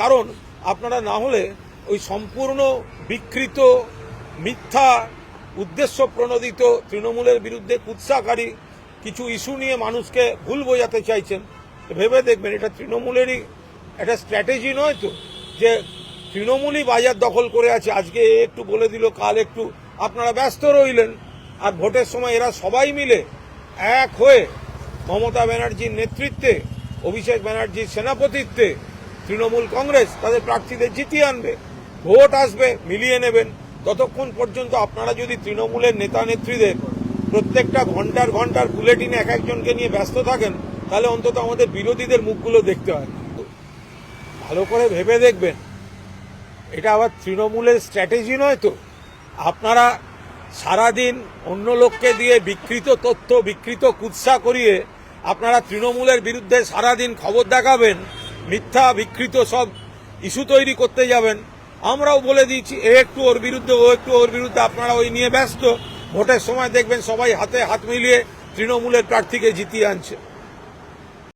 কারণ আপনারা না হলে ওই সম্পূর্ণ বিকৃত, মিথ্যা, উদ্দেশ্য প্রণোদিত তৃণমূলের বিরুদ্ধে কুৎসাকারী কিছু ইস্যু নিয়ে মানুষকে ভুল বোঝাতে চাইছেন। ভেবে দেখবেন, এটা তৃণমূলেরই একটা স্ট্র্যাটেজি নয় তো, যে তৃণমূলই বাজার দখল করে আছে। আজকে একটু বলে দিল, কাল একটু আপনারা ব্যস্ত রইলেন। আর ভোটের সময় এরা সবাই মিলে এক হয়ে মমতা ব্যানার্জির নেতৃত্বে, অভিষেক ব্যানার্জির সেনাপতিত্বে তৃণমূল কংগ্রেস তাদের প্রার্থীদের জিতিয়ে আনবে, ভোট আসবে, মিলিয়ে নেবেন। ততক্ষণ পর্যন্ত আপনারা যদি তৃণমূলের নেতা নেত্রীদের প্রত্যেকটা ঘণ্টার ঘণ্টার বুলেটিনে এক একজনকে নিয়ে ব্যস্ত থাকেন, তাহলে অন্তত আমাদের বিরোধীদের মুখগুলো দেখতে হয়। ভালো করে ভেবে দেখবেন, এটা আবার তৃণমূলের স্ট্র্যাটেজি নয় তো। আপনারা সারাদিন অন্য লোককে দিয়ে বিকৃত তথ্য, বিকৃত কুৎসা করিয়ে আপনারা তৃণমূলের বিরুদ্ধে সারাদিন খবর দেখাবেন মিথ্যা, বিকৃত সব ইস্যু তৈরি করতে যাবেন। আমরাও বলে দিচ্ছি এ একটু ওর বিরুদ্ধে, ও একটু ওর বিরুদ্ধে, আপনারা ওই নিয়ে ব্যস্ত। ভোটের সময় দেখবেন সবাই হাতে হাত মিলিয়ে তৃণমূলের প্রার্থীকে জিতিয়ে আনছে।